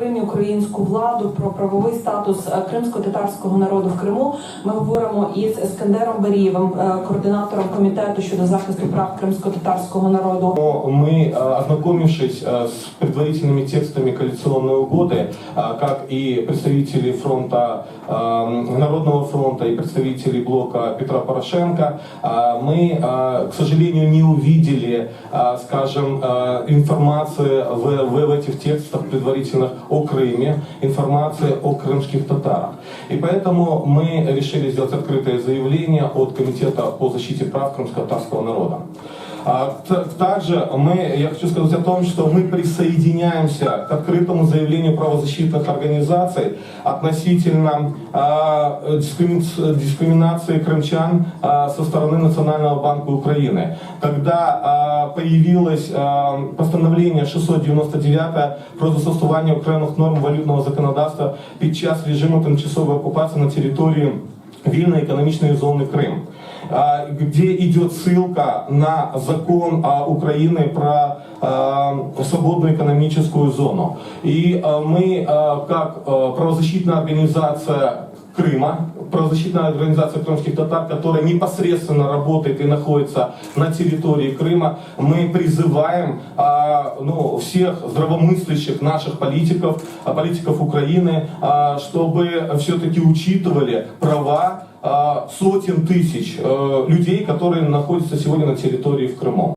Кримі українську владу, про правовий статус е, кримсько-татарського народу в Криму. Ми говоримо із Ескандером Барієвим, е, координатором комітету щодо захисту прав кримсько-татарського народу. Но мы, э, ознакомившись э, с предварительными текстами коалиционной угоды, э, как и представители фронта, э, Народного фронта и представители блока Петра Порошенко, э, мы, э, к сожалению, не увидели, э, скажем, э, информации в, в, в этих текстах предварительных о Крыме, информации о крымских татарах. И поэтому мы решили сделать открытое заявление от Комитета по защите прав крымско-татарского народа. А, т- Также мы, я хочу сказать о том, что мы присоединяемся к открытому заявлению правозащитных организаций относительно а, дискримина- дискриминации крымчан а, со стороны Национального банка Украины. Когда а, появилось а, постановление 699 про застосування окремих норм валютного законодавства під час режиму тимчасової окупації на території вільної економічної зони Крим а, где идет ссылка на закон а, Украины про а, свободную экономическую зону. И а, мы, а, как а, правозащитная организация Крыма, правозащитная организация крымских татар, которая непосредственно работает и находится на территории Крыма, мы призываем а, ну, всех здравомыслящих наших политиков, а, политиков Украины, а, чтобы все-таки учитывали права а, сотен тысяч э, людей, которые находятся сегодня на территории в Крыму.